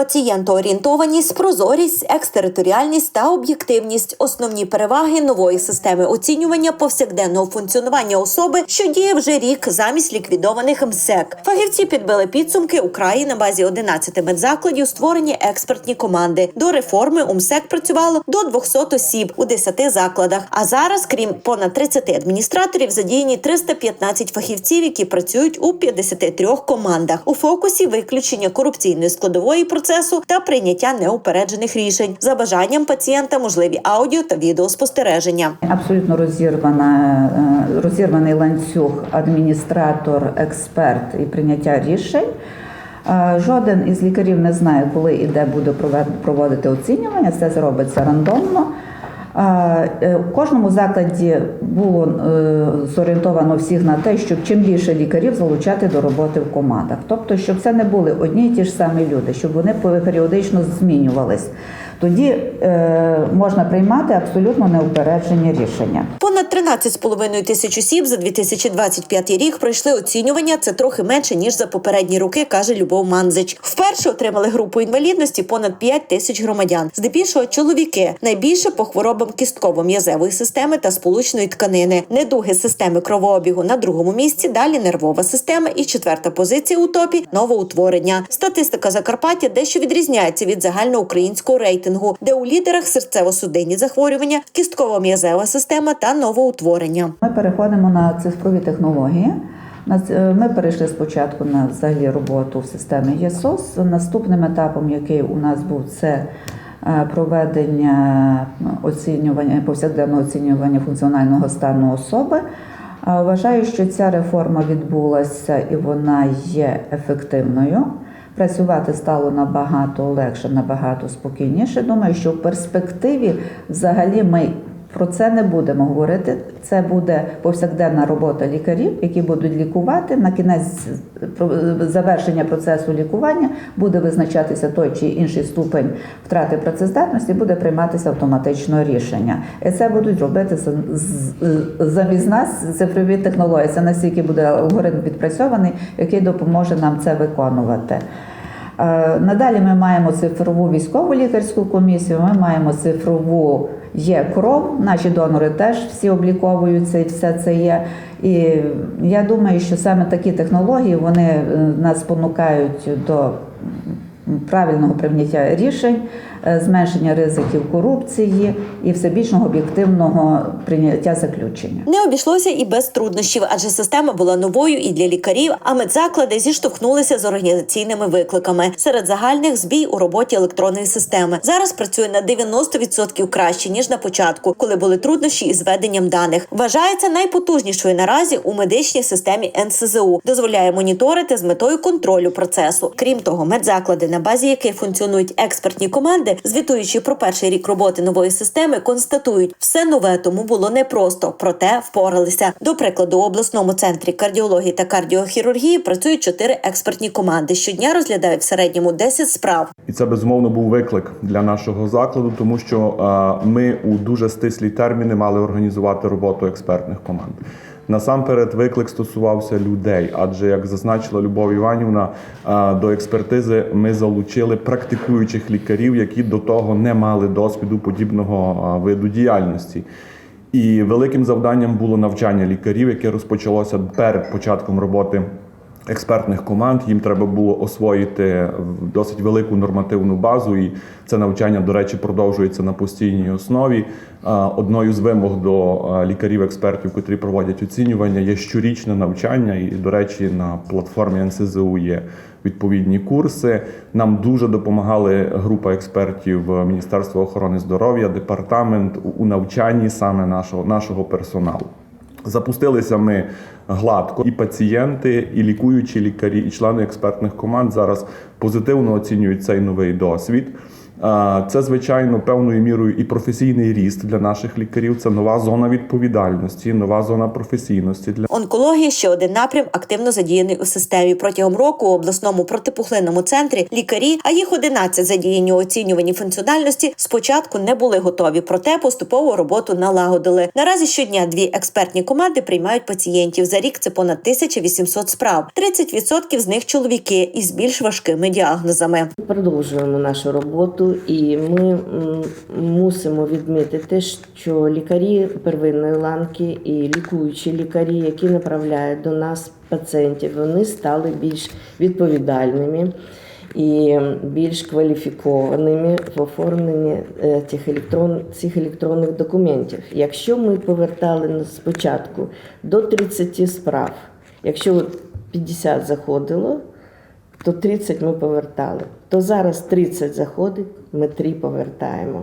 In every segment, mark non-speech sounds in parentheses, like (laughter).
Пацієнтоорієнтованість, прозорість, екстериторіальність та об'єктивність основні переваги нової системи оцінювання повсякденного функціонування особи, що діє вже рік замість ліквідованих МСЕК. Фахівці підбили підсумки у краї на базі 11 медзакладів створені експертні команди. До реформи у МСЕК працювало до 200 осіб у 10 закладах. А зараз, крім понад 30 адміністраторів, задіяні 315 фахівців, які працюють у 53 командах. У фокусі виключення корупційної складової процесу та прийняття неупереджених рішень за бажанням пацієнта, можливі аудіо та відеоспостереження. Абсолютно розірвана, е, розірваний ланцюг адміністратор, експерт і прийняття рішень. Е, Жоден із лікарів не знає, коли і де буде проводити оцінювання. Це зробиться рандомно. Е, е, кожному закладі було е, зорієнтовано всіх на те, щоб чим більше лікарів залучати до роботи в командах. Тобто, щоб це не були одні й ті ж самі люди, щоб вони періодично змінювались. Тоді е, можна приймати абсолютно неупереджені рішення. Понад 13,5 тисяч осіб за 2025 рік пройшли оцінювання. Це трохи менше ніж за попередні роки, каже Любов Манзич. Вперше отримали групу інвалідності понад 5 тисяч громадян. Здебільшого чоловіки найбільше по хворобам кістково-м'язевої системи та сполучної тканини, недуги системи кровообігу на другому місці. Далі нервова система і четверта позиція у топі новоутворення. Статистика Закарпаття дещо відрізняється від загальноукраїнського рейтингу, де у лідерах серцево-судинні захворювання, кістково-м'язева система та новоутворення. Ми переходимо на цифрові технології. Е, Ми перейшли спочатку на взагалі роботу в системі ЄСОС. Наступним етапом, який у нас був, це проведення ну, оцінювання повсякденного оцінювання функціонального стану особи. Е, Вважаю, що ця реформа відбулася і вона є ефективною. Працювати стало набагато легше, набагато спокійніше. Думаю, що в перспективі взагалі ми про це не будемо говорити. Це буде повсякденна робота лікарів, які будуть лікувати. На кінець завершення процесу лікування буде визначатися той чи інший ступень втрати працездатності, буде прийматися автоматично рішення. І це будуть робити замість нас цифрові технології. Це настільки буде алгоритм відпрацьований, який допоможе нам це виконувати. Е, Надалі ми маємо цифрову військову лікарську комісію, ми маємо цифрову є кров. Наші донори теж всі обліковуються і все це є. І я думаю, що саме такі технології вони е, нас спонукають до правильного прийняття рішень, зменшення ризиків корупції і всебічного об'єктивного прийняття заключення. Не обійшлося і без труднощів, адже система була новою і для лікарів, а медзаклади зіштовхнулися з організаційними викликами. Серед загальних збій у роботі електронної системи зараз працює на 90% краще ніж на початку, коли були труднощі із веденням даних. Вважається найпотужнішою наразі у медичній системі НСЗУ. Дозволяє моніторити з метою контролю процесу. Крім того, медзаклади, на базі яких функціонують експертні команди, звітуючи про перший рік роботи нової системи, констатують, все нове тому було непросто, проте впоралися. До прикладу, у обласному центрі кардіології та кардіохірургії працюють чотири експертні команди. Щодня розглядають в середньому 10 справ. І це безумовно був виклик для нашого закладу, тому що е, ми у дуже стислі терміни мали організувати роботу експертних команд. Насамперед, виклик стосувався людей, адже як зазначила Любов Іванівна, е, до експертизи ми залучили практикуючих лікарів, які до того не мали досвіду подібного е, виду діяльності. І великим завданням було навчання лікарів, яке розпочалося перед початком роботи експертних команд. Їм треба було освоїти досить велику нормативну базу, і це навчання, до речі, продовжується на постійній основі. Одною з вимог до лікарів-експертів, котрі проводять оцінювання, є щорічне навчання. І, до речі, на платформі НСЗУ є відповідні курси. Нам дуже допомагали група експертів Міністерства охорони здоров'я, департамент у навчанні саме нашого, нашого персоналу. Запустилися ми гладко. І пацієнти, і лікуючі лікарі, і члени експертних команд зараз позитивно оцінюють цей новий досвід. Це, звичайно, певною мірою і професійний ріст для наших лікарів. Це нова зона відповідальності, нова зона професійності для Онкологія ще один напрям активно задіяний у системі. Протягом року у обласному протипухлинному центрі лікарі, а їх 11 задіяні у оцінюванні функціональності, спочатку не були готові, проте поступово роботу налагодили. Наразі щодня дві експертні команди приймають пацієнтів. За рік це понад 1800 справ. 30% з них чоловіки із більш важкими діагнозами. Продовжуємо нашу роботу, і ми мусимо відмітити, що лікарі первинної ланки і лікуючі лікарі, які направляють до нас пацієнтів, вони стали більш відповідальними і більш кваліфікованими в оформленні е, тих електрон, цих електронних документів. Якщо ми повертали спочатку до 30 справ, якщо от 50 заходило, то 30 ми повертали. То зараз 30 заходить, ми 3 повертаємо.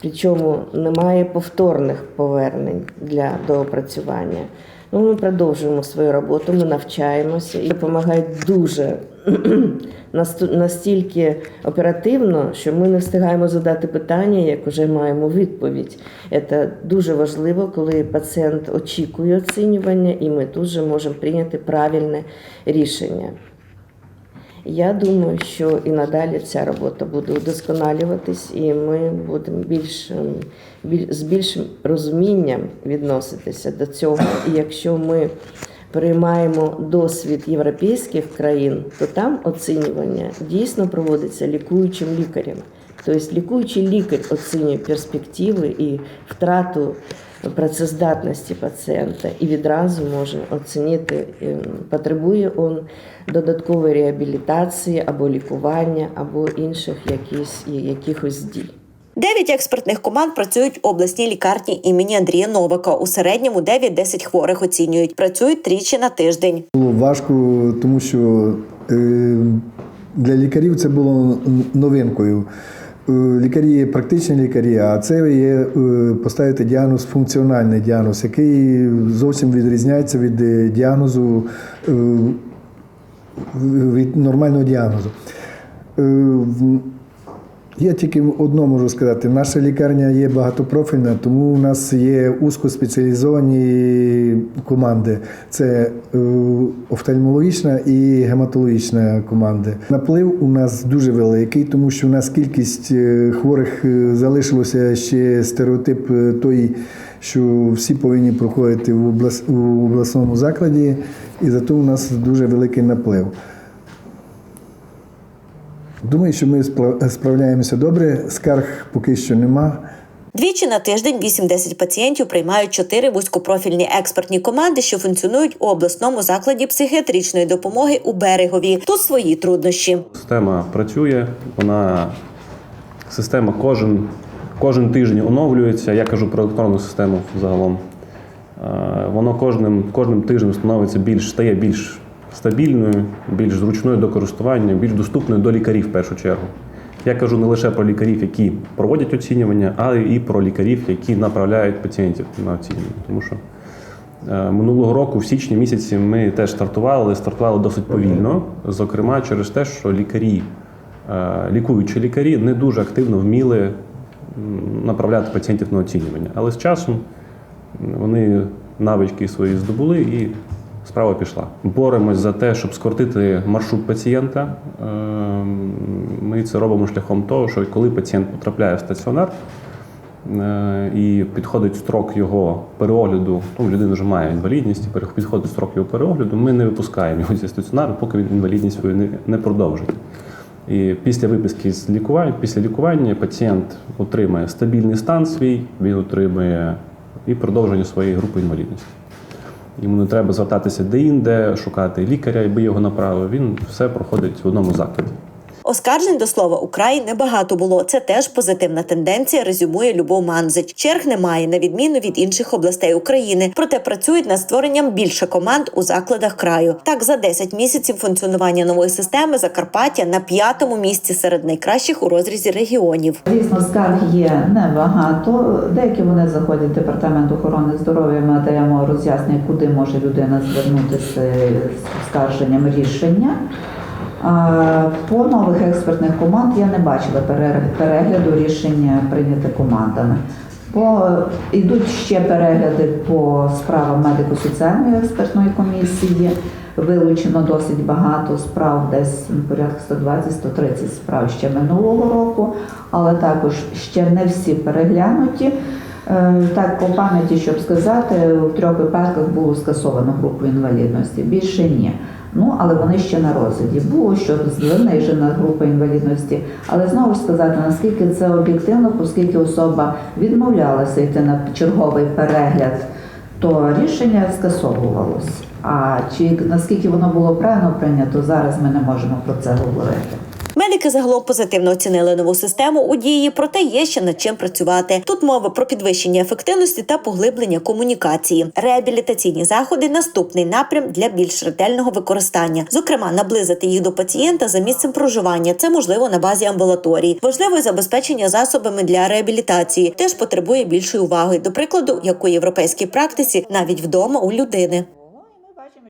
Причому немає повторних повернень для доопрацювання. Ну, ми продовжуємо свою роботу, ми навчаємося і допомагають дуже (clears throat) настільки оперативно, що ми не встигаємо задати питання, як вже маємо відповідь. Це дуже важливо, коли пацієнт очікує оцінювання, і ми тут же можемо прийняти правильне рішення. Я думаю, що і надалі ця робота буде удосконалюватись, і ми будемо більш, ем, біль- з більшим розумінням відноситися до цього. І якщо ми переймаємо досвід європейських країн, то там оцінювання дійсно проводиться лікуючим лікарем. Тобто лікуючий лікар оцінює перспективи і втрату працездатності пацієнта і відразу може оцінити, ем, потребує він додаткової реабілітації або лікування, або інших якісь, якихось дій. Дев'ять експертних команд працюють в обласній лікарні імені Андрія Новака. У середньому 9-10 хворих оцінюють. Працюють тричі на тиждень. Було важко, тому що е, для лікарів це було новинкою. Е, Лікарі є практичні лікарі, а це є е, поставити діагноз, функціональний діагноз, який зовсім відрізняється від е, діагнозу від нормального діагнозу. Я тільки одно можу сказати: наша лікарня є багатопрофільна, тому у нас є узкоспеціалізовані команди. Це е, офтальмологічна і гематологічна команди. Наплив у нас дуже великий, тому що у нас кількість е, хворих е, залишилося ще стереотип той, що всі повинні проходити в обласному закладі, і зато у нас дуже великий наплив. Думаю, що ми справляємося добре. Скарг поки що нема. Двічі на тиждень 8-10 пацієнтів приймають чотири вузькопрофільні експертні команди, що функціонують у обласному закладі психіатричної допомоги у берегові. Тут свої труднощі. Система працює, вона система кожен, кожен тиждень оновлюється. Я кажу про електронну систему загалом. Е, Воно кожним, кожним тижнем становиться більш, стає більш стабільною, більш зручною до користування, більш доступною до лікарів в першу чергу. Я кажу не лише про лікарів, які проводять оцінювання, але і про лікарів, які направляють пацієнтів на оцінювання. Тому що Е, Минулого року, в січні місяці, ми теж стартували, стартували досить повільно. Зокрема, через те, що лікарі, е, лікуючі лікарі, не дуже активно вміли направляти пацієнтів на оцінювання. Але з часом вони навички свої здобули і справа пішла. Боремось за те, щоб скоротити маршрут пацієнта. Е, Ми це робимо шляхом того, що коли пацієнт потрапляє в стаціонар, Е, і підходить строк його переогляду. Ну, людина вже має інвалідність, пере- підходить строк його переогляду. Ми не випускаємо його зі стаціонару, поки він інвалідність свою не продовжить. І після виписки з лікування, після лікування пацієнт отримає стабільний стан свій, він отримує і продовження своєї групи інвалідності. Йому не треба звертатися де-інде, шукати лікаря, якби його направив. Він все проходить в одному закладі. Оскаржень до слова Украй небагато було. Це теж позитивна тенденція. Резюмує Любов Манзич. Черг немає на відміну від інших областей України. Проте працюють над створенням більше команд у закладах краю. Так за 10 місяців функціонування нової системи Закарпаття на п'ятому місці серед найкращих у розрізі регіонів. Звісно, скарг є небагато. Деякі вони заходять в департамент охорони здоров'я. Ми даємо роз'яснення, куди може людина звернутися з скарженням рішення. А, По нових експертних команд я не бачила пере- перегляду рішення прийняти командами. По ідуть ще перегляди по справам медико-соціальної експертної комісії. Вилучено досить багато справ, десь м, порядка 120-130 справ ще минулого року, але також ще не всі переглянуті. Е, Так, по пам'яті, щоб сказати, в трьох випадках було скасовано групу інвалідності, більше ні. Ну, але вони ще на розгляді. Було, що знижена група інвалідності. Але знову ж сказати, наскільки це об'єктивно, оскільки особа відмовлялася йти на черговий перегляд, то рішення скасовувалось. А чи наскільки воно було правильно прийнято, зараз ми не можемо про це говорити. Медики загалом позитивно оцінили нову систему у дії, проте є ще над чим працювати. Тут мова про підвищення ефективності та поглиблення комунікації. Реабілітаційні заходи наступний напрям для більш ретельного використання. Зокрема, наблизити їх до пацієнта за місцем проживання. Це можливо на базі амбулаторії. Важливо забезпечення засобами для реабілітації. Теж потребує більшої уваги. До прикладу, як у європейській практиці, навіть вдома у людини.